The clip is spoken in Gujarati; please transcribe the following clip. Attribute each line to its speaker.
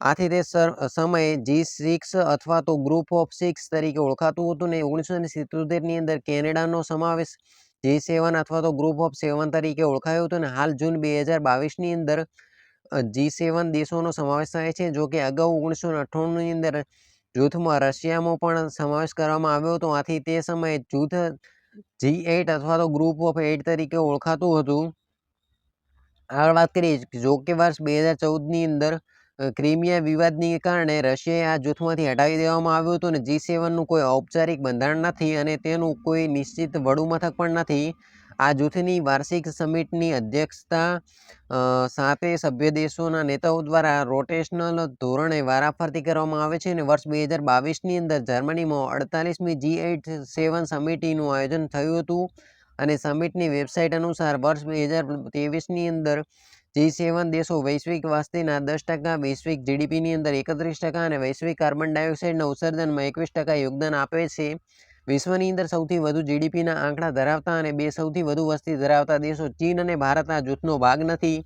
Speaker 1: આથી તે સમયે જી સિક્સ અથવા તો ગ્રુપ ઓફ સિક્સ તરીકે ઓળખાતું હતું ને ઓગણીસો ને સિત્તોતેરની અંદર કેનેડાનો સમાવેશ જી સેવન અથવા તો ગ્રુપ ઓફ સેવન તરીકે ઓળખાયું હતું ને હાલ જૂન બે હજાર બાવીસની અંદર જી સેવન દેશોનો સમાવેશ થાય છે જો કે અગાઉ ઓગણીસો અઠ્ઠાણુંની અંદર જૂથમાં રશિયામાં પણ સમાવેશ કરવામાં આવ્યો હતો. આથી તે સમયે જૂથ જી એઇટ અથવા તો ગ્રુપ ઓફ એઇટ તરીકે ઓળખાતું હતું. આગળ વાત કરીએ, જો કે વર્ષ બે હજાર ચૌદની અંદર ક્રિમિયા વિવાદની કારણે રશિયાએ આ જૂથમાંથી હટાવી દેવામાં આવ્યું હતું અને જી સેવનનું કોઈ ઔપચારિક બંધારણ નથી અને તેનું કોઈ નિશ્ચિત વડુમથક પણ નથી. આ જૂથની વાર્ષિક સમિટની અધ્યક્ષતા સાતે સભ્ય દેશોના નેતાઓ દ્વારા રોટેશનલ ધોરણે વારાફરતી કરવામાં આવે છે અને વર્ષ બે હજાર બાવીસની અંદર જર્મનીમાં અડતાલીસમી જી એઇટ સેવન સમિટીનું આયોજન થયું હતું અને સમિટની વેબસાઇટ અનુસાર વર્ષ બે હજાર તેવીસની અંદર જી સેવન દેશો વૈશ્વિક વસ્તીના દસ ટકા, વૈશ્વિક જીડીપીની અંદર એકત્રીસ ટકા અને વૈશ્વિક કાર્બન ડાયોક્સાઇડના ઉત્સર્જનમાં એકવીસ ટકા યોગદાન આપે છે. વિશ્વની અંદર સૌથી વધુ જીડીપીના આંકડા ધરાવતા અને બે સૌથી વધુ વસ્તી ધરાવતા દેશો ચીન અને ભારત આ જૂથનો ભાગ નથી.